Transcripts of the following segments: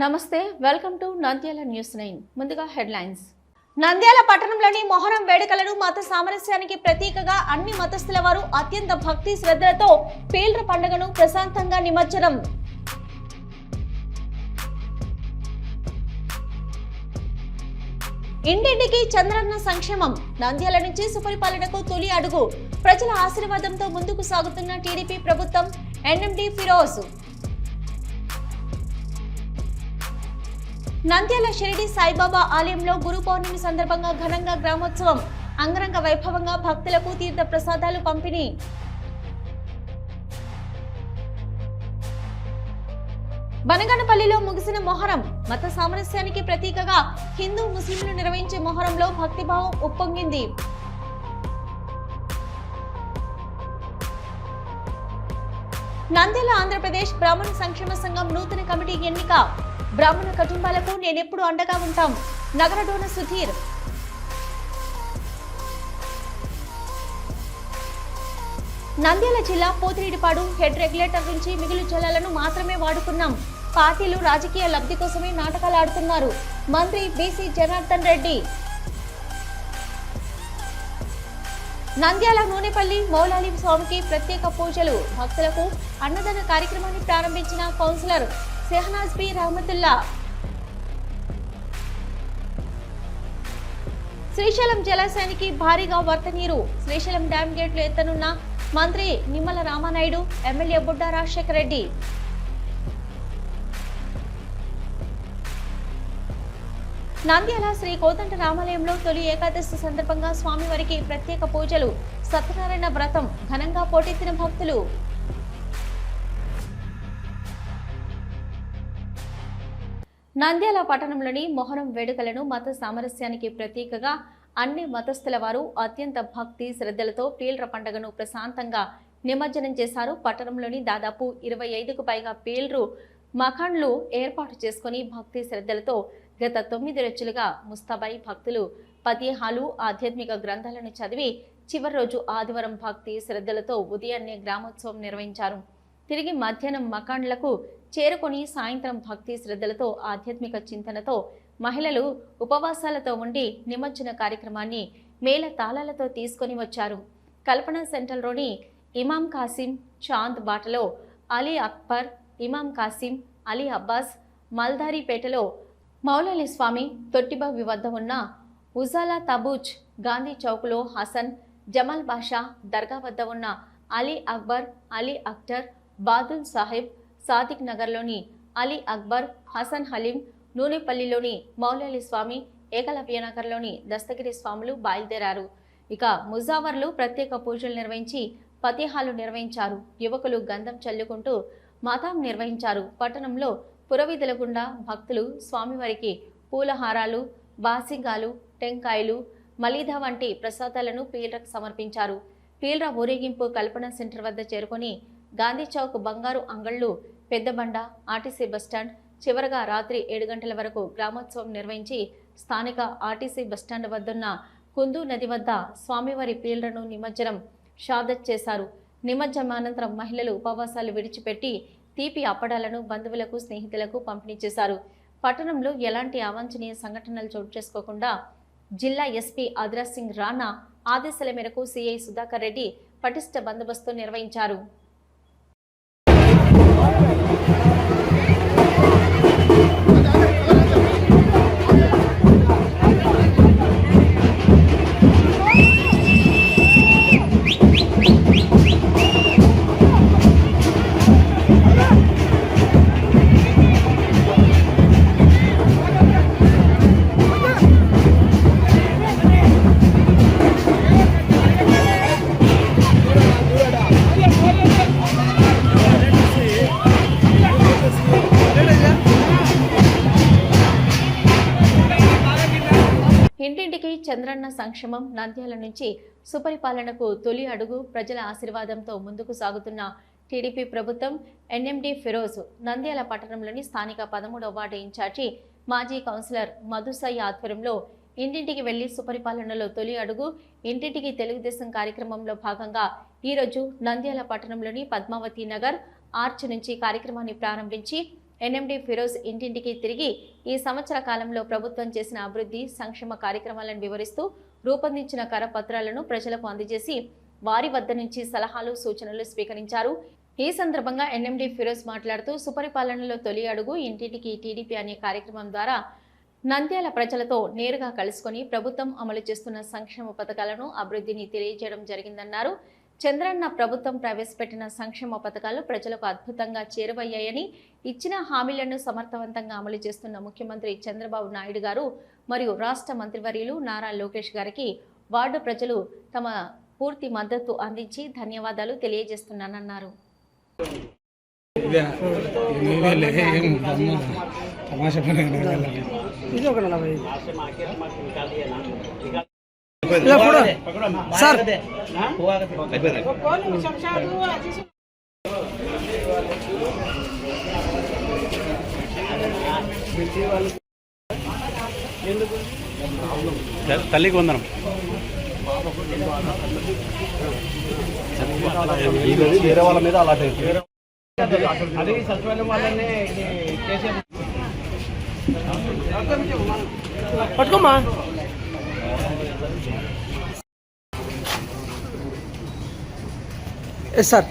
నమస్తే welcome to Nandyal news nine. ముందుగా headlines. Nandyal పట్టణంలోని మొహరం వేడుకలను మత సామరస్యానికి ప్రతీకగా అన్ని మతస్థుల వారు అత్యంత భక్తి శ్రద్ధలతో పీల్ర పండుగను ప్రశాంతంగా నిమజ్జనం. ఇంటింటికి చంద్రన్న సంక్షేమం. నంద్యాల నుంచి సుపరిపాలనకు తొలి అడుగు. ప్రజల ఆశీర్వాదంతో ముందుకు సాగుతున్న టీడీపీ ప్రభుత్వం ఎన్ఎండి ఫిరోజ్. నంద్యాల షిరిడి సాయిబాబా ఆలయంలో గురు పౌర్ణమి సందర్భంగా ఘనంగా గ్రామోత్సవం. అంగరంగ వైభవంగా భక్తులకు తీర్థ ప్రసాదాలు పంపిణీ. బనగనపల్లిలో ముగిసిన మొహరం మత సామరస్యానికి ప్రతీకగా హిందూ ముస్లింలు నిర్వహించే మొహరంలో భక్తిభావం ఉప్పొంగింది. నంద్యాల ఆంధ్రప్రదేశ్ బ్రాహ్మణ సంక్షేమ సంఘం నూతన కమిటీ ఎన్నిక. బ్రాహ్మణ కుటుంబాలకు నేనెప్పుడు అండగా ఉంటాం? నగరడోన సుధీర్. నంద్యాల జిల్లా పోతిరెడ్డిపాడు హెడ్ రెగ్యులేటర్ నుంచి మిగులు జలాలను మాత్రమే వాడుకున్నాం. పార్టీలు రాజకీయ లబ్ధి కోసమే నాటకాలు ఆడుతున్నారు. మంత్రి బీసీ జనార్దన్ రెడ్డి. నంద్యాల నూనెపల్లి మౌలాలి స్వామికి ప్రత్యేక పూజలు. భక్తులకు అన్నదాన కార్యక్రమాన్ని ప్రారంభించిన కౌన్సిలర్ సెహనాజ్ బి రహమతుల్లా. శ్రీశైలం జలాశయానికి భారీగా వరద నీరు. శ్రీశైలం డ్యాం గేట్లు ఎత్తనున్న మంత్రి నిమ్మల రామానాయుడు ఎమ్మెల్యే బుడ్డా రాజశేఖర రెడ్డి. నంద్యాల శ్రీ కోదండ రామాలయంలో తొలి ఏకాదశి సందర్భంగా స్వామివారికి ప్రత్యేక పూజలు. సత్యనారాయణ వ్రతం ఘనంగా పోటెత్తిన భక్తులు. నంద్యాల పట్టణంలోని మొహరం వేడుకలను మత సామరస్యానికి ప్రతీకగా అన్ని మతస్థుల వారు అత్యంత భక్తి శ్రద్ధలతో పీల్ర పండుగను ప్రశాంతంగా నిమజ్జనం చేశారు. పట్టణంలోని దాదాపు ఇరవై ఐదుకు పైగా పీల్రు మఖాన్లు ఏర్పాటు చేసుకుని భక్తి శ్రద్ధలతో గత తొమ్మిది రోజులుగా ముస్తాబాయి భక్తులు పతిహాలు ఆధ్యాత్మిక గ్రంథాలను చదివి చివరి రోజు ఆదివారం భక్తి శ్రద్ధలతో ఉదయాన్నే గ్రామోత్సవం నిర్వహించారు. తిరిగి మధ్యాహ్నం మకాండ్లకు చేరుకొని సాయంత్రం భక్తి శ్రద్ధలతో ఆధ్యాత్మిక చింతనతో మహిళలు ఉపవాసాలతో ఉండి నిమజ్జన కార్యక్రమాన్ని మేళ తాళాలతో తీసుకొని వచ్చారు. కల్పన సెంటర్లోని ఇమాం కాసిం చాంద్ బాటలో అలీ అక్బర్ ఇమాం కాసిం అలీ అబ్బాస్ మల్దారిపేటలో మౌలాలి స్వామి తొట్టిబావి వద్ద ఉన్న ఉజాలా తబూజ్ గాంధీ చౌక్లో హసన్ జమాల్ బాషా దర్గా వద్ద ఉన్న అలీ అక్బర్ అలీ అక్టర్ బాదుల్ సాహిబ్ సాదిక్ నగర్లోని అలీ అక్బర్ హసన్ హలీం నూనెపల్లిలోని మౌలాలి స్వామి ఏకలవ్యనగర్లోని దస్తగిరి స్వాములు బయలుదేరారు. ఇక ముజావర్లు ప్రత్యేక పూజలు నిర్వహించి పతిహాలు నిర్వహించారు. యువకులు గంధం చల్లుకుంటూ మతం నిర్వహించారు. పట్టణంలో పురవీధుల గుండా భక్తులు స్వామివారికి పూలహారాలు బాసింగాలు టెంకాయలు మలీదా వంటి ప్రసాదాలను పీల్రకు సమర్పించారు. పీల్ర ఊరేగింపు కల్పన సెంటర్ వద్ద చేరుకొని గాంధీ చౌక్ బంగారు అంగళ్ళు పెద్దబండ ఆర్టీసీ బస్టాండ్ చివరగా రాత్రి ఏడు గంటల వరకు గ్రామోత్సవం నిర్వహించి స్థానిక ఆర్టీసీ బస్టాండ్ వద్దున్న కుందు నది వద్ద స్వామివారి పీళ్ళను నిమజ్జనం షాదత్ చేశారు. నిమజ్జనం అనంతరం మహిళలు ఉపవాసాలు విడిచిపెట్టి తీపి అప్పడాలను బంధువులకు స్నేహితులకు పంపిణీ చేశారు. పట్టణంలో ఎలాంటి అవాంఛనీయ సంఘటనలు చోటు చేసుకోకుండా జిల్లా ఎస్పీ ఆదిరాజ్ సింగ్ రాణా ఆదేశాల మేరకు సిఐ సుధాకర్ రెడ్డి పటిష్ట బందోబస్తు నిర్వహించారు. చంద్రన్న సంక్షేమం నంద్యాల నుంచి సుపరిపాలనకు తొలి అడుగు ప్రజల ఆశీర్వాదంతో ముందుకు సాగుతున్న టీడీపీ ప్రభుత్వం ఎన్ఎండి ఫిరోజ్ నంద్యాల పట్టణంలోని స్థానిక పదమూడవ వార్డు ఇన్ఛార్జి మాజీ కౌన్సిలర్ మధుసయ్య ఆధ్వర్యంలో ఇంటింటికి వెళ్ళి సుపరిపాలనలో తొలి అడుగు ఇంటింటికి తెలుగుదేశం కార్యక్రమంలో భాగంగా ఈరోజు నంద్యాల పట్టణంలోని పద్మావతి నగర్ ఆర్చ్ నుంచి కార్యక్రమాన్ని ప్రారంభించి ఎన్ఎండి ఫిరోజ్ ఇంటింటికి తిరిగి ఈ సంవత్సర కాలంలో ప్రభుత్వం చేసిన అభివృద్ధి సంక్షేమ కార్యక్రమాలను వివరిస్తూ రూపొందించిన కరపత్రాలను ప్రజలకు అందజేసి వారి వద్ద నుంచి సలహాలు సూచనలు స్వీకరించారు. ఈ సందర్భంగా ఎన్ఎండి ఫిరోజ్ మాట్లాడుతూ సుపరిపాలనలో తొలి అడుగు ఇంటింటికి టీడీపీ అనే కార్యక్రమం ద్వారా నంద్యాల ప్రజలతో నేరుగా కలుసుకొని ప్రభుత్వం అమలు చేస్తున్న సంక్షేమ పథకాలను అభివృద్ధిని తెలియజేయడం జరిగిందన్నారు. చంద్రన్న ప్రభుత్వం ప్రవేశపెట్టిన సంక్షేమ పథకాలు ప్రజలకు అద్భుతంగా చేరువయ్యాయని ఇచ్చిన హామీలను సమర్థవంతంగా అమలు చేస్తున్న ముఖ్యమంత్రి చంద్రబాబు నాయుడు గారు మరియు రాష్ట్ర మంత్రివర్యులు నారా లోకేష్ గారికి వార్డు ప్రజలు తమ పూర్తి మద్దతు అందించి ధన్యవాదాలు తెలియజేస్తున్నానన్నారు. ఇది ఒక నలభై సార్. తల్లికి వందనం. వేరే వాళ్ళ మీద అలా అది సచివాలయం వాళ్ళనే చేసే పట్టుకోమ్మా. ఎస్ సార్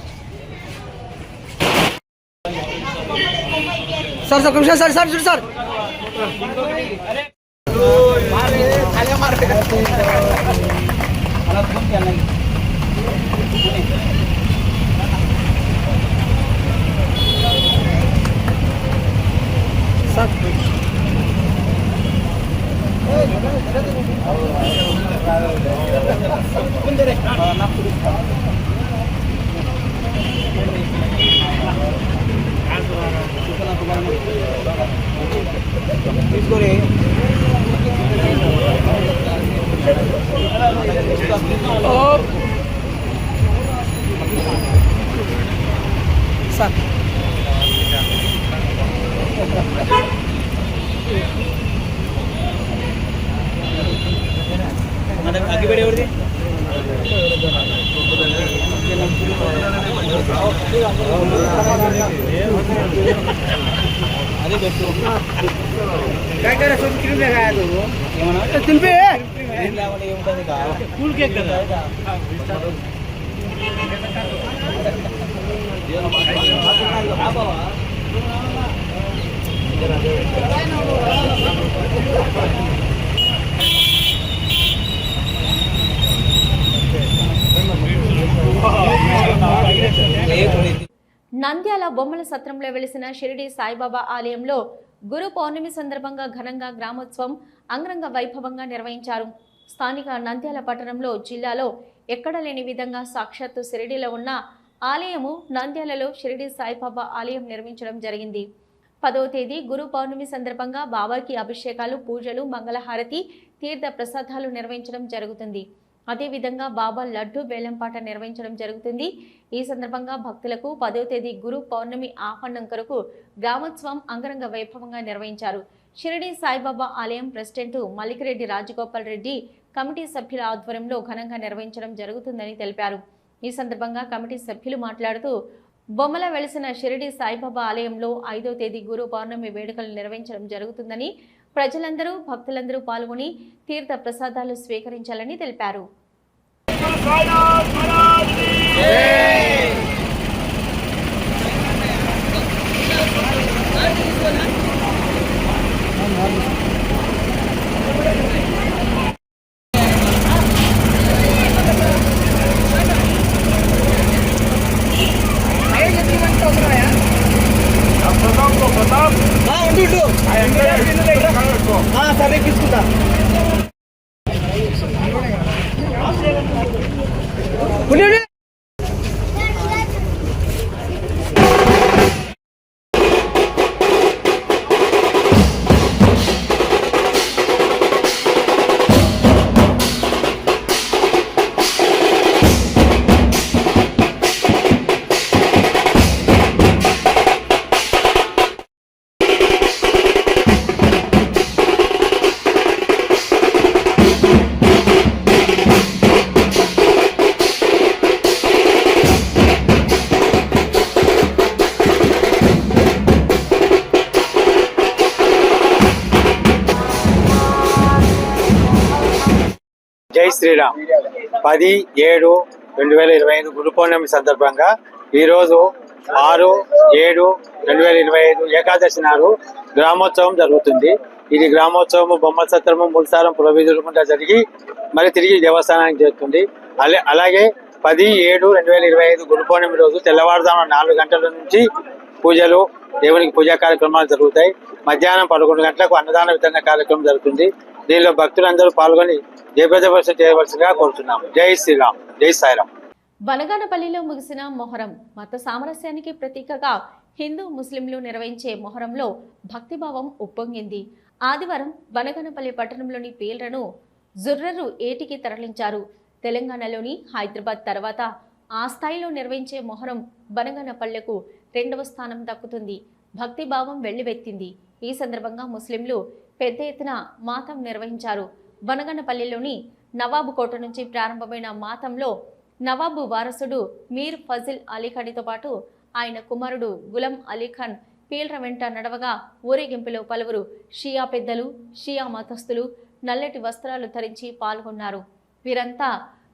సార్ సార్ నిమిషం సార్ సార్ చూడు సార్ సార్ తీసుకొని సార్ కూల్ కదా? నంద్యాల బొమ్మల సత్రంలో వెలిసిన షిరిడి సాయిబాబా ఆలయంలో గురు పౌర్ణమి సందర్భంగా ఘనంగా గ్రామోత్సవం అంగరంగ వైభవంగా నిర్వహించారు. స్థానిక నంద్యాల పట్టణంలో జిల్లాలో ఎక్కడ లేని విధంగా సాక్షాత్తు షిరిడిలో ఉన్న ఆలయము నంద్యాలలో షిరిడి సాయిబాబా ఆలయం నిర్మించడం జరిగింది. పదవ తేదీ గురు పౌర్ణమి సందర్భంగా బాబాకి అభిషేకాలు పూజలు మంగళహారతి తీర్థ ప్రసాదాలు నిర్వహించడం జరుగుతుంది. అదేవిధంగా బాబా లడ్డు వేలంపాట నిర్వహించడం జరుగుతుంది. ఈ సందర్భంగా భక్తులకు పదో తేదీ గురు పౌర్ణమి ఆహ్వానం కొరకు గ్రామోత్సవం అంగరంగ వైభవంగా నిర్వహించారు. షిరిడి సాయిబాబా ఆలయం ప్రెసిడెంట్ మల్లికిరెడ్డి రాజగోపాల్ రెడ్డి కమిటీ సభ్యుల ఆధ్వర్యంలో ఘనంగా నిర్వహించడం జరుగుతుందని తెలిపారు. ఈ సందర్భంగా కమిటీ సభ్యులు మాట్లాడుతూ బొమ్మల వెలిసిన షిరిడి సాయిబాబా ఆలయంలో ఐదో తేదీ గురు పౌర్ణమి వేడుకలు నిర్వహించడం జరుగుతుందని ప్రజలందరూ భక్తులందరూ పాల్గొని తీర్థ ప్రసాదాలు స్వీకరించాలని తెలిపారు. సరే పది ఏడు రెండు వేల ఇరవై ఐదు గురు పౌర్ణమి సందర్భంగా ఈరోజు ఆరు ఏడు రెండు వేల ఇరవై ఐదు ఏకాదశి నాడు గ్రామోత్సవం జరుగుతుంది. ఇది గ్రామోత్సవము బొమ్మల సత్రము ముల్సారం పురవీధులకుండా జరిగి మరి తిరిగి దేవస్థానానికి చేరుతుంది. అలా- అలాగే పది ఏడు రెండు వేల ఇరవై ఐదు గురు పౌర్ణమి రోజు తెల్లవారుజామున నాలుగు గంటల నుంచి పూజలు దేవునికి పూజా కార్యక్రమాలు జరుగుతాయి. మధ్యాహ్నం పదకొండు గంటలకు అన్నదాన వితరణ కార్యక్రమం జరుగుతుంది. దీనిలో భక్తులందరూ పాల్గొని జయప్రదర్శన చేయవలసిందిగా కోరుతున్నాం జై శ్రీరామ్ జై సాయిరామ్. బనగానపల్లిలో ముగిసిన మొహరం మత సామరస్యానికి ప్రతీకగా హిందూ ముస్లింలు నిర్వహించే మొహరంలో భక్తిభావం ఉప్పొంగింది. ఆదివారం బనగానపల్లి పట్టణంలోని పేర్లను జుర్రరు ఏటికి తరలించారు. తెలంగాణలోని హైదరాబాద్ తర్వాత ఆ స్థాయిలో నిర్వహించే మొహరం బనగానపల్లెకు రెండవ స్థానం దక్కుతుంది. భక్తిభావం వెల్లువెత్తింది. ఈ సందర్భంగా ముస్లింలు పెద్ద ఎత్తున మాతం నిర్వహించారు. వనగనపల్లిలోని నవాబు కోట నుంచి ప్రారంభమైన మాతంలో నవాబు వారసుడు మీర్ ఫజిల్ అలీఖాన్తో పాటు ఆయన కుమారుడు గులం అలీఖాన్ పీల్ర వెంట నడవగా ఊరేగింపులో పలువురు షియా పెద్దలు షియా మతస్థులు నల్లటి వస్త్రాలు ధరించి పాల్గొన్నారు. వీరంతా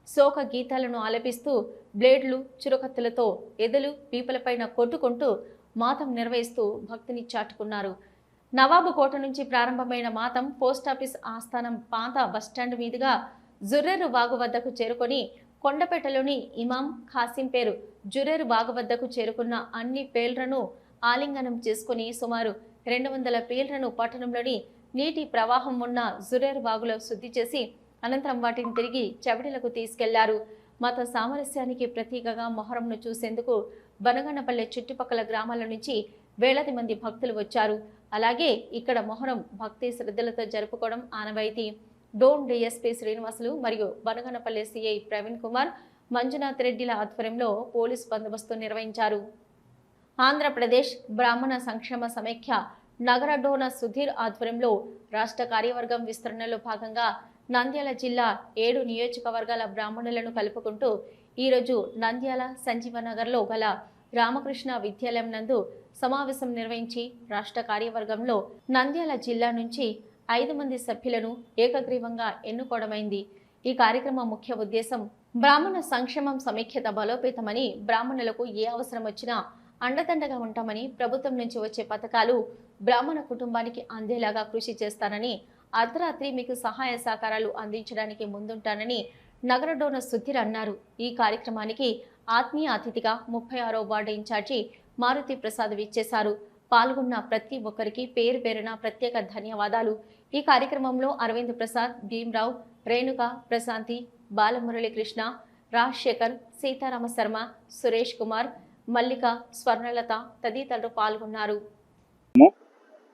శోక గీతాలను ఆలపిస్తూ బ్లేడ్లు చురకత్తులతో ఎదలు పీపలపైన కొట్టుకుంటూ మాతం నిర్వహిస్తూ భక్తిని చాటుకున్నారు. నవాబు కోట నుంచి ప్రారంభమైన మాతం పోస్టాఫీస్ ఆస్థానం పాత బస్టాండ్ మీదుగా జుర్రెరు వాగు వద్దకు చేరుకొని కొండపేటలోని ఇమాం ఖాసిం పేరు జురేరు బాగు వద్దకు చేరుకున్న అన్ని పేర్లను ఆలింగనం చేసుకుని సుమారు రెండు వందల పేర్లను పట్టణంలోని నీటి ప్రవాహం ఉన్న జురేరు బాగులో శుద్ధి చేసి అనంతరం వాటిని తిరిగి చెవిడిలకు తీసుకెళ్ళారు. మత సామరస్యానికి ప్రతీకగా మొహరంను చూసేందుకు బనగనపల్లె చుట్టుపక్కల గ్రామాల నుంచి వేలాది మంది భక్తులు వచ్చారు. అలాగే ఇక్కడ మొహరం భక్తి శ్రద్ధలతో జరుపుకోవడం ఆనవాయితీ. డోన్ డిఎస్పీ శ్రీనివాసులు మరియు బనగనపల్లె సిఐ ప్రవీణ్ కుమార్ మంజునాథ్ రెడ్డిల ఆధ్వర్యంలో పోలీస్ బందోబస్తు నిర్వహించారు. ఆంధ్రప్రదేశ్ బ్రాహ్మణ సంక్షేమ సమైక్య నగర డోన సుధీర్ ఆధ్వర్యంలో రాష్ట్ర కార్యవర్గం విస్తరణలో భాగంగా నంద్యాల జిల్లా ఏడు నియోజకవర్గాల బ్రాహ్మణులను కలుపుకుంటూ ఈరోజు నంద్యాల సంజీవనగర్లో గల రామకృష్ణ విద్యాలయం నందు సమావేశం నిర్వహించి రాష్ట్ర కార్యవర్గంలో నంద్యాల జిల్లా నుంచి ఐదు మంది సభ్యులను ఏకగ్రీవంగా ఎన్నుకోవడమైంది. ఈ కార్యక్రమం ముఖ్య ఉద్దేశం బ్రాహ్మణ సంక్షేమం సమైక్యత బలోపేతమని బ్రాహ్మణులకు ఏ అవసరం వచ్చినా అండదండగా ఉంటామని ప్రభుత్వం నుంచి వచ్చే పథకాలు బ్రాహ్మణ కుటుంబానికి అందేలాగా కృషి చేస్తానని అర్ధరాత్రి మీకు సహాయ సహకారాలు అందించడానికి ముందుంటానని నగర డోనర్ సుధీర్ అన్నారు. ఈ కార్యక్రమానికి ఆత్మీయ అతిథిగా ముప్పై ఆరో వార్డు ఇన్ఛార్జి మారుతి ప్రసాద్ విచ్చేశారు. పాల్గొన్న ప్రతి ఒక్కరికి పేరు పేరున ప్రత్యేక ధన్యవాదాలు. ఈ కార్యక్రమంలో అరవింద్ ప్రసాద్ భీమ్రావు రేణుక ప్రశాంతి బాలమురళీకృష్ణ రాజశేఖర్ సీతారామ శర్మ సురేష్ కుమార్ మల్లిక స్వర్ణలత తదితరులు పాల్గొన్నారు.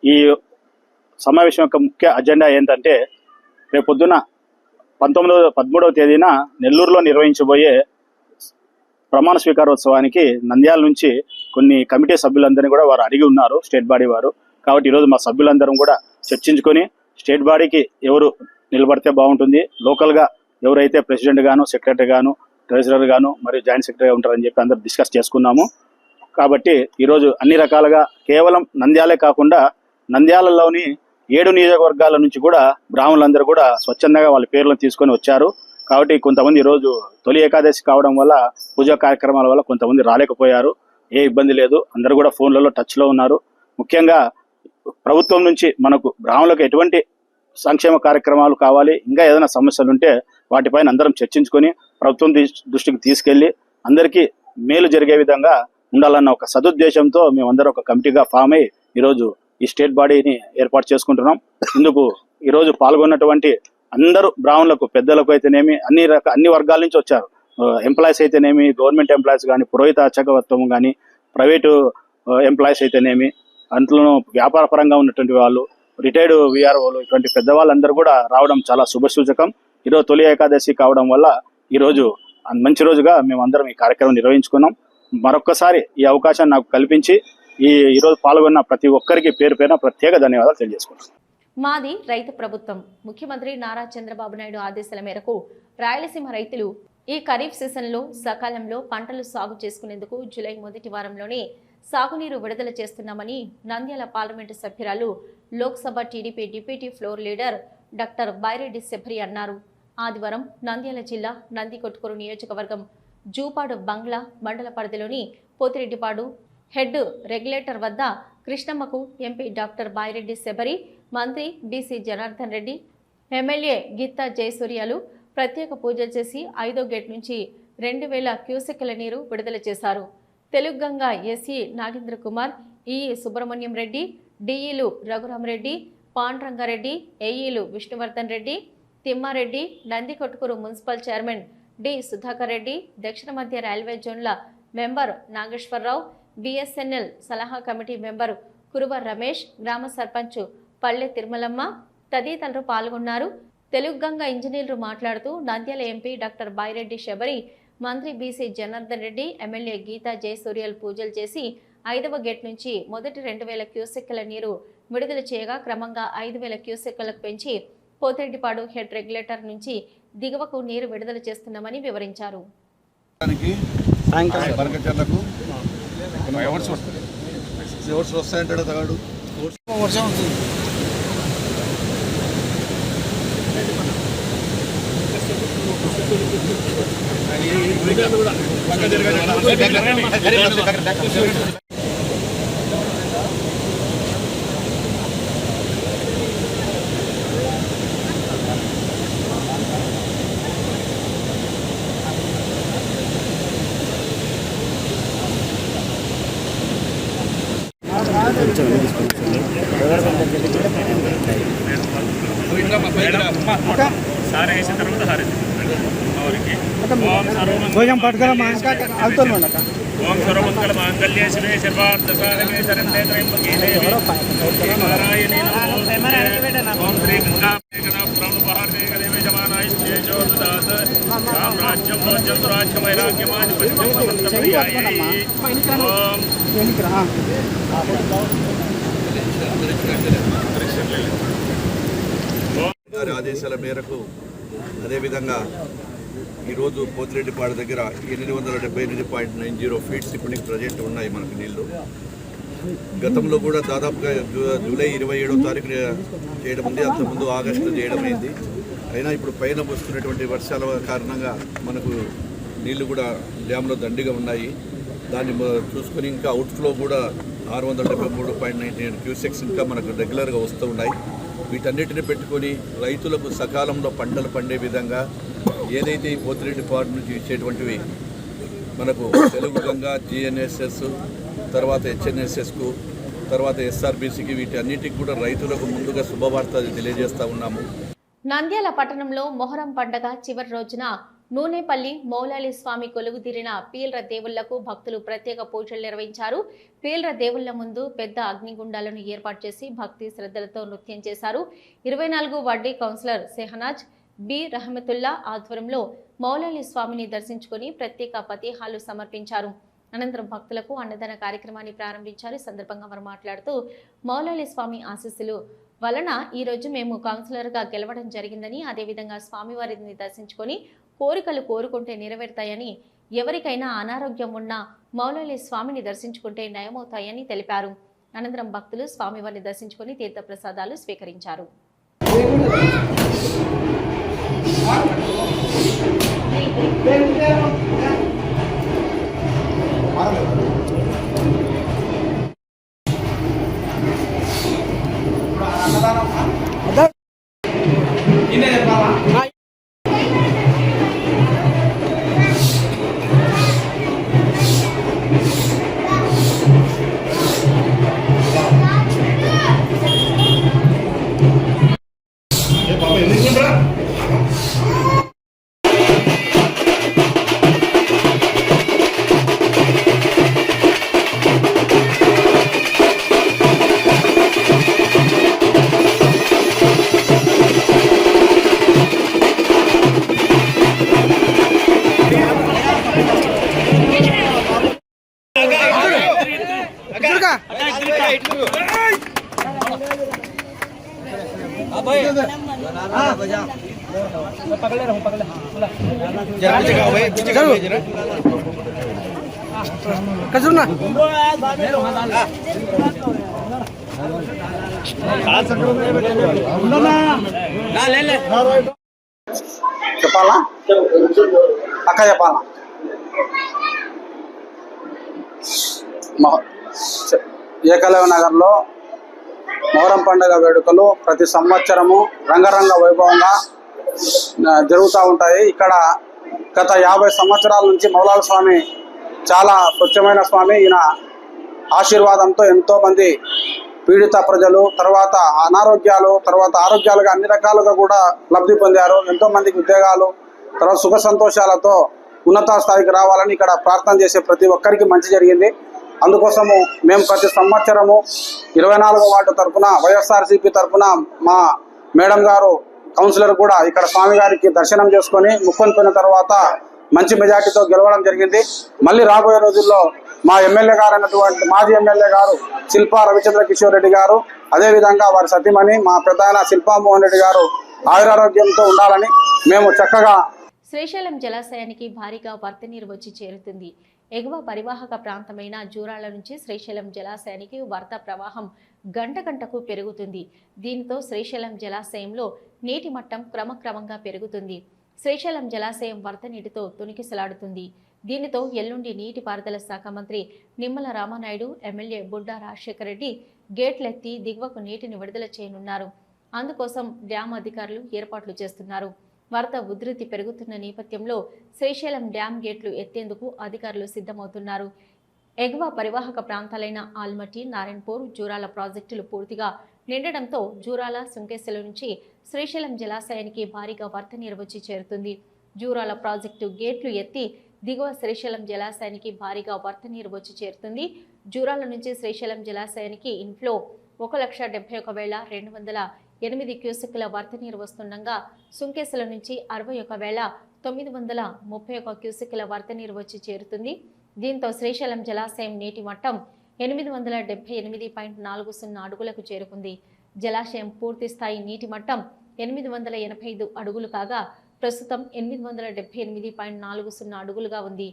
ఈ సమావేశం యొక్క ముఖ్య అజెండా ఏంటంటే రేపు పొద్దున పంతొమ్మిదవ పదమూడవ తేదీన నెల్లూరులో నిర్వహించబోయే ప్రమాణ స్వీకారోత్సవానికి నంద్యాల నుంచి కొన్ని కమిటీ సభ్యులందరినీ కూడా వారు అడిగి ఉన్నారు స్టేట్ బాడీ వారు. కాబట్టి ఈరోజు మా సభ్యులందరం కూడా చర్చించుకొని స్టేట్ బాడీకి ఎవరు నిలబడితే బాగుంటుంది లోకల్గా ఎవరైతే ప్రెసిడెంట్ గాను సెక్రటరీ గాను ట్రెజరర్ గాను మరియు జాయింట్ సెక్రటరీగా ఉంటారని చెప్పి అందరు డిస్కస్ చేసుకున్నాము. కాబట్టి ఈరోజు అన్ని రకాలుగా కేవలం నంద్యాలే కాకుండా నంద్యాలలోని ఏడు నియోజకవర్గాల నుంచి కూడా బ్రాహ్మణులందరూ కూడా స్వచ్ఛందంగా వాళ్ళ పేర్లను తీసుకొని వచ్చారు. కాబట్టి కొంతమంది ఈరోజు తొలి ఏకాదశి కావడం వల్ల పూజా కార్యక్రమాల వల్ల కొంతమంది రాలేకపోయారు. ఏ ఇబ్బంది లేదు. అందరూ కూడా ఫోన్లలో టచ్లో ఉన్నారు. ముఖ్యంగా ప్రభుత్వం నుంచి మనకు గ్రామంలోకి ఎటువంటి సంక్షేమ కార్యక్రమాలు కావాలి ఇంకా ఏదైనా సమస్యలు ఉంటే వాటిపైన అందరం చర్చించుకొని ప్రభుత్వం దృష్టికి తీసుకెళ్ళి అందరికీ మేలు జరిగే విధంగా ఉండాలన్న ఒక సదుద్దేశంతో మేమందరం ఒక కమిటీగా ఫామ్ అయ్యి ఈరోజు ఈ స్టేట్ బాడీని ఏర్పాటు చేసుకుంటున్నాం. ఇందుకు ఈరోజు పాల్గొన్నటువంటి అందరూ బ్రాహ్మణులకు పెద్దలకు అయితేనేమి అన్ని రక అన్ని వర్గాల నుంచి వచ్చారు. ఎంప్లాయీస్ అయితేనేమి గవర్నమెంట్ ఎంప్లాయీస్ కానీ పురోహిత అర్చకత్వం కానీ ప్రైవేటు ఎంప్లాయీస్ అయితేనేమి అందులో వ్యాపార పరంగా ఉన్నటువంటి వాళ్ళు రిటైర్డ్ విఆర్ఓలు ఇటువంటి పెద్దవాళ్ళందరూ కూడా రావడం చాలా శుభసూచకం ఈరోజు తొలి ఏకాదశి కావడం వల్ల ఈరోజు మంచి రోజుగా మేమందరం ఈ కార్యక్రమం నిర్వహించుకున్నాం. మరొక్కసారి ఈ అవకాశాన్ని నాకు కల్పించి ఈ ఈరోజు పాల్గొన్న ప్రతి ఒక్కరికి పేరు పేరున ప్రత్యేక ధన్యవాదాలు తెలియజేసుకుంటున్నాను మాది రైతు ప్రభుత్వం. ముఖ్యమంత్రి నారా చంద్రబాబు నాయుడు ఆదేశాల మేరకు రాయలసీమ రైతులు ఈ ఖరీఫ్ సీజన్లో సకాలంలో పంటలు సాగు చేసుకునేందుకు జూలై మొదటి వారంలోనే సాగునీరు విడుదల చేస్తున్నామని నంద్యాల పార్లమెంటు సభ్యురాలు Lok Sabha TDP deputy floor leader doctor Byreddy Sabari అన్నారు. ఆదివారం నంద్యాల జిల్లా నందికొట్కూరు నియోజకవర్గం జూపాడు బంగ్లా మండల పరిధిలోని పోతిరెడ్డిపాడు హెడ్ రెగ్యులేటర్ వద్ద కృష్ణమ్మకు ఎంపీ డాక్టర్ బాయిరెడ్డి శబరి మంత్రి బీసీ జనార్దన్ రెడ్డి ఎమ్మెల్యే గీతా జయసూర్యాలు ప్రత్యేక పూజలు చేసి ఐదో గేట్ నుంచి రెండు వేల క్యూసెక్ల నీరు విడుదల చేశారు. తెలుగు గంగా ఎస్ఈ నాగేంద్ర కుమార్ ఈఈ సుబ్రహ్మణ్యం రెడ్డి డిఈలు Raghuramareddy Pandrangareddy ఏఈలు Vishnuvardhan Reddy Thimmareddy Nandikotkur municipal chairman D Sudhakar Reddy దక్షిణ మధ్య రైల్వే జోన్ల మెంబర్ నాగేశ్వరరావు బిఎస్ఎన్ఎల్ సలహా కమిటీ మెంబర్ కురువ రమేష్ గ్రామ సర్పంచ్ పల్లె తిరుమలమ్మ తదితరులు పాల్గొన్నారు. తెలుగు గంగ ఇంజనీర్లు మాట్లాడుతూ నంద్యాల ఎంపీ డాక్టర్ బాయిరెడ్డి శబరి మంత్రి బీసీ జనార్దన్ రెడ్డి ఎమ్మెల్యే గీతా జయసూర్యలు పూజలు చేసి ఐదవ గేట్ నుంచి మొదటి రెండు వేల క్యూసెక్కుల నీరు విడుదల చేయగా క్రమంగా ఐదు వేల క్యూసెక్కులకు పెంచి పోతిరెడ్డిపాడు హెడ్ రెగ్యులేటర్ నుంచి దిగువకు నీరు విడుదల చేస్తున్నామని వివరించారు. వర్షం వస్తుంది ఇంకా అవుతాను ఓం సర్వమంగళ మాంగళ్యే శివే త్రయంబకే దేవి. నారాయణే నమోస్తుతే ఓం శ్రీ గంగా ఆదేశాల మేరకు అదేవిధంగా ఈరోజు పోతిరెడ్డిపాడు దగ్గర ఎనిమిది వందల డెబ్బై ఎనిమిది పాయింట్ నైన్ జీరో ఫీట్స్ ఇప్పుడు ప్రజెంట్ ఉన్నాయి మనకు నీళ్ళు. గతంలో కూడా దాదాపుగా జూలై ఇరవై ఏడో తారీఖు చేయడం ఉంది అంతకుముందు ఆగస్టు చేయడం అయింది. అయినా ఇప్పుడు పైన వస్తున్నటువంటి వర్షాల కారణంగా మనకు నీళ్ళు కూడా డ్యాంలో దండిగా ఉన్నాయి. దాన్ని చూసుకొని ఇంకా అవుట్ఫ్లో కూడా ఆరు వందల డెబ్బై మూడు పాయింట్ నైన్టీ క్యూసెక్స్ ఇంకా మనకు రెగ్యులర్గా వస్తూ ఉన్నాయి. వీటన్నిటిని పెట్టుకొని రైతులకు సకాలంలో పంటలు పండే విధంగా ఏదైతే ఈ పోతిరెడ్డి డిపార్ట్మెంట్ నుంచి ఇచ్చేటువంటివి మనకు తెలుగు గంగా జిఎన్ఎస్ఎస్ తర్వాత హెచ్ఎన్ఎస్ఎస్కు తర్వాత ఎస్ఆర్బీసీకి వీటి అన్నిటికి కూడా రైతులకు ముందుగా శుభవార్త తెలియజేస్తా ఉన్నాము. నంద్యాల పట్టణంలో మొహరం పండగ చివరి రోజున నూనెపల్లి మౌలాలి స్వామి కొలువుదీరిన పీల్ర దేవుళ్ళకు భక్తులు ప్రత్యేక పూజలు నిర్వహించారు. పీల్ర దేవుళ్ళ ముందు పెద్ద అగ్నిగుండాలను ఏర్పాటు చేసి భక్తి శ్రద్ధలతో నృత్యం చేశారు. ఇరవై నాలుగు వడ్డీ కౌన్సిలర్ సెహనాజ్ బి. రహమతుల్లా ఆధ్వర్యంలో మౌలాలి స్వామిని దర్శించుకొని ప్రత్యేక పతిహాలు సమర్పించారు. అనంతరం భక్తులకు అన్నదాన కార్యక్రమాన్ని ప్రారంభించారు. ఈ సందర్భంగా వారు మాట్లాడుతూ మౌలాలి స్వామి ఆశీస్సులు వలన ఈరోజు మేము కౌన్సిలర్గా గెలవడం జరిగిందని అదేవిధంగా స్వామివారిని దర్శించుకొని కోరికలు కోరుకుంటే నెరవేరుతాయని ఎవరికైనా అనారోగ్యం ఉన్నా మౌలాలి స్వామిని దర్శించుకుంటే నయమవుతాయని తెలిపారు. అనంతరం భక్తులు స్వామివారిని దర్శించుకొని తీర్థప్రసాదాలు స్వీకరించారు. Thank you. చెప్పాలా అక్క చెప్పాలా ఏకలవ నగర్లో మొహరం పండుగ వేడుకలు ప్రతి సంవత్సరము రంగరంగ వైభవంగా జరుగుతూ ఉంటాయి. ఇక్కడ గత యాభై సంవత్సరాల నుంచి మౌలాల స్వామి చాలా స్వచ్ఛమైన స్వామి. ఈయన ఆశీర్వాదంతో ఎంతో మంది పీడిత ప్రజలు తర్వాత అనారోగ్యాలు తర్వాత ఆరోగ్యాలుగా అన్ని రకాలుగా కూడా లబ్ధి పొందారు. ఎంతో మందికి ఉద్యోగాలు తర్వాత సుఖ సంతోషాలతో ఉన్నత స్థాయికి రావాలని ఇక్కడ ప్రార్థన చేసే ప్రతి ఒక్కరికి మంచి జరిగింది. అందుకోసము మేము ప్రతి సంవత్సరము ఇరవై నాలుగో వార్డు తరఫున వైఎస్ఆర్సీపీ తరఫున మా మేడం గారు కౌన్సిలర్ కూడా ఇక్కడ స్వామి గారికి దర్శనం చేసుకొని ముక్కొని తర్వాత మంచి మెజార్టీతో గెలవడం జరిగింది. మళ్ళీ రాబోయే రోజుల్లో మా ఎమ్మెల్యే గారు అన్నటువంటి మాజీ ఎమ్మెల్యే గారు శిల్పా రవిచంద్ర కిషోర్ రెడ్డి గారు అదేవిధంగా వారి సతీమణి మా ప్రధాన శిల్పా మోహన్ రెడ్డి గారు ఆయురారోగ్యంతో ఉండాలని మేము చక్కగా శ్రీశైలం జలాశయానికి భారీగా వరద నీరు వచ్చి చేరుతుంది. ఎగువ పరివాహక ప్రాంతమైన జూరాల నుంచి శ్రీశైలం జలాశయానికి వరద ప్రవాహం గంట గంటకు పెరుగుతుంది. దీంతో శ్రీశైలం జలాశయంలో నీటి మట్టం క్రమక్రమంగా పెరుగుతుంది. శ్రీశైలం జలాశయం వరద నీటితో తునికిసలాడుతుంది. దీనితో ఎల్లుండి నీటిపారుదల శాఖ మంత్రి నిమ్మల రామానాయుడు ఎమ్మెల్యే బుడ్డా రాజశేఖర రెడ్డి గేట్లెత్తి దిగువకు నీటిని విడుదల చేయనున్నారు. అందుకోసం డ్యాం అధికారులు ఏర్పాట్లు చేస్తున్నారు. వరద ఉధృతి పెరుగుతున్న నేపథ్యంలో శ్రీశైలం డ్యాం గేట్లు ఎత్తేందుకు అధికారులు సిద్ధమవుతున్నారు. ఎగువ పరివాహక ప్రాంతాలైన ఆల్మట్టి నారాయణపూర్ జూరాల ప్రాజెక్టులు పూర్తిగా నిండడంతో జూరాల సుంకేశ్వల నుంచి శ్రీశైలం జలాశయానికి భారీగా వరద నీరు వచ్చి చేరుతుంది. జూరాల ప్రాజెక్టు గేట్లు ఎత్తి దిగువ శ్రీశైలం జలాశయానికి భారీగా వరద నీరు వచ్చి చేరుతుంది. జూరాల నుంచి శ్రీశైలం జలాశయానికి ఇన్ఫ్లో ఒక లక్ష డెబ్బై ఒక వేల రెండు వందల ఎనిమిది క్యూసెక్కుల వరద నీరు వస్తుండగా సుంకేసుల నుంచి అరవై ఒక వేల తొమ్మిది వందల ముప్పై ఒక క్యూసెక్కుల వరద నీరు వచ్చి చేరుతుంది. దీంతో శ్రీశైలం జలాశయం నీటి మట్టం ఎనిమిది వందల డెబ్బై ఎనిమిది పాయింట్ నాలుగు సున్నా అడుగులకు చేరుకుంది. జలాశయం పూర్తి స్థాయి నీటి మట్టం ఎనిమిది వందల ఎనభై ఐదు అడుగులు కాగా ప్రస్తుతం ఎనిమిది వందల డెబ్బై ఎనిమిది పాయింట్ నాలుగు సున్నా అడుగులుగా ఉంది.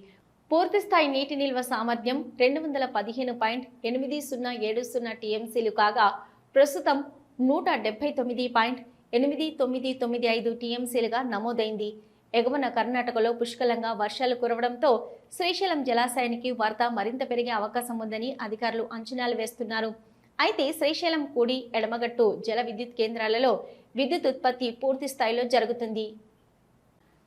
పూర్తి స్థాయి నీటి నిల్వ సామర్థ్యం రెండు వందల పదిహేను పాయింట్ ఎనిమిది సున్నా ఏడు సున్నా టీఎంసీలు కాగా ప్రస్తుతం నూట డెబ్బై తొమ్మిది పాయింట్ ఎనిమిది తొమ్మిది తొమ్మిది ఐదు టీఎంసీలుగా నమోదైంది. ఎగువన కర్ణాటకలో పుష్కలంగా వర్షాలు కురవడంతో శ్రీశైలం జలాశయానికి వరద మరింత పెరిగే అవకాశం ఉందని అధికారులు అంచనాలు వేస్తున్నారు. అయితే శ్రీశైలం కూడి ఎడమగట్టు జల విద్యుత్ కేంద్రాలలో విద్యుత్ ఉత్పత్తి పూర్తి స్థాయిలో జరుగుతుంది.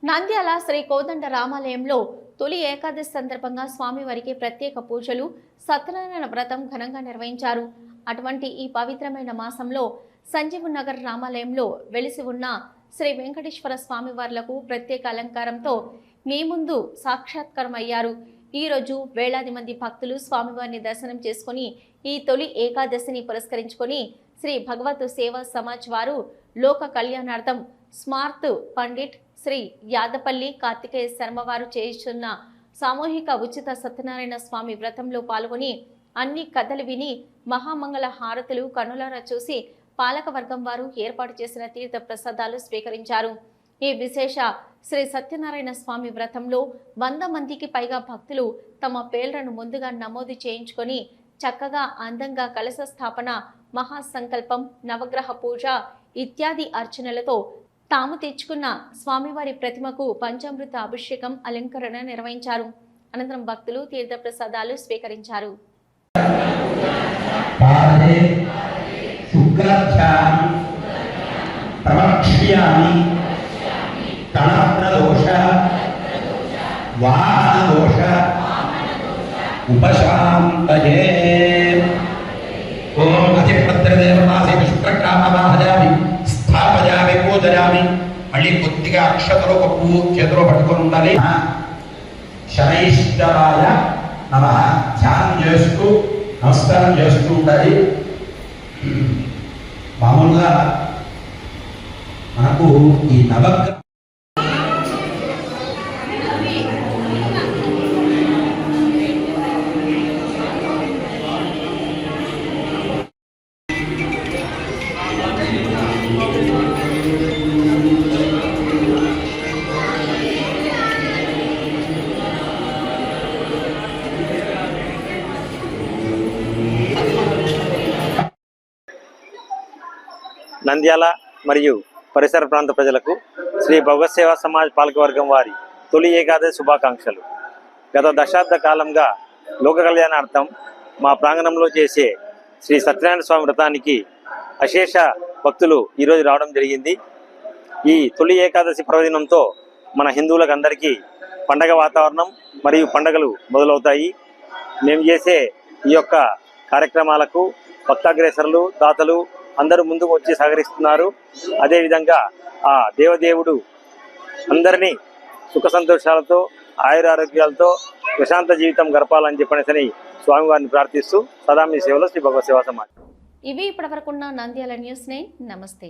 నంద్యాల శ్రీ కోదండ రామాలయంలో తొలి ఏకాదశి సందర్భంగా స్వామివారికి ప్రత్యేక పూజలు సత్యనారాయణ వ్రతం ఘనంగా నిర్వహించారు. అటువంటి ఈ పవిత్రమైన మాసంలో సంజీవ్ నగర్ రామాలయంలో వెలిసి ఉన్న శ్రీ వెంకటేశ్వర స్వామివార్లకు ప్రత్యేక అలంకారంతో మీ ముందు సాక్షాత్కారం అయ్యారు ఈరోజు వేలాది మంది భక్తులు స్వామివారిని దర్శనం చేసుకుని ఈ తొలి ఏకాదశిని పురస్కరించుకొని శ్రీ భగవత్ సేవా సమాజ్ వారు లోక కళ్యాణార్థం స్మార్త్ పండిట్ శ్రీ యాదపల్లి కార్తికేయ శర్మ వారు సామూహిక ఉచిత సత్యనారాయణ స్వామి వ్రతంలో పాల్గొని అన్ని కథలు విని మహామంగళ హారతులు కనులారా చూసి పాలకవర్గం వారు ఏర్పాటు చేసిన తీర్థ ప్రసాదాలు స్వీకరించారు. ఈ విశేష శ్రీ సత్యనారాయణ స్వామి వ్రతంలో వంద మందికి పైగా భక్తులు తమ పేర్లను ముందుగా నమోదు చేయించుకొని చక్కగా అందంగా కలశ స్థాపన మహాసంకల్పం నవగ్రహ పూజ ఇత్యాది అర్చనలతో తాము తెచ్చుకున్న స్వామివారి ప్రతిమకు పంచామృత అభిషేకం అలంకరణ నిర్వహించారు. అనంతరం భక్తులు తీర్థ ప్రసాదాలు స్వీకరించారు. ఉపశాంతయే. ఓం మళ్ళీ కొద్దిగా అక్షతలో ఒక పువ్వు చేతిలో పట్టుకొని ఉండాలి. శనైశ్వరాయ నమ. ధ్యానం చేస్తూ నమస్కారం చేస్తూ ఉండాలి. మామూలుగా మనకు ఈ నవగ్రహ నంద్యాల మరియు పరిసర ప్రాంత ప్రజలకు శ్రీ భగవత్ సేవా సమాజ్ పాలకవర్గం వారి తొలి ఏకాదశి శుభాకాంక్షలు. గత దశాబ్ద కాలంగా లోక కళ్యాణార్థం మా ప్రాంగణంలో చేసే శ్రీ సత్యనారాయణ స్వామి వ్రతానికి అశేష భక్తులు ఈరోజు రావడం జరిగింది. ఈ తొలి ఏకాదశి ప్రవదినంతో మన హిందువులకు అందరికీ పండగ వాతావరణం మరియు పండగలు మొదలవుతాయి. మేము చేసే ఈ యొక్క కార్యక్రమాలకు భక్తాగ్రేసరులు దాతలు అందరూ ముందుకు వచ్చి సహకరిస్తున్నారు. అదేవిధంగా ఆ దేవదేవుడు అందరినీ సుఖ సంతోషాలతో ఆయురారోగ్యాలతో ప్రశాంత జీవితం గడపాలని చెప్పనేసని స్వామివారిని ప్రార్థిస్తూ సదామి సేవలో శ్రీ భగవత్ సేవా సమాజం ఇవి ఇప్పటివరకున్న నంద్యాల న్యూస్ నమస్తే.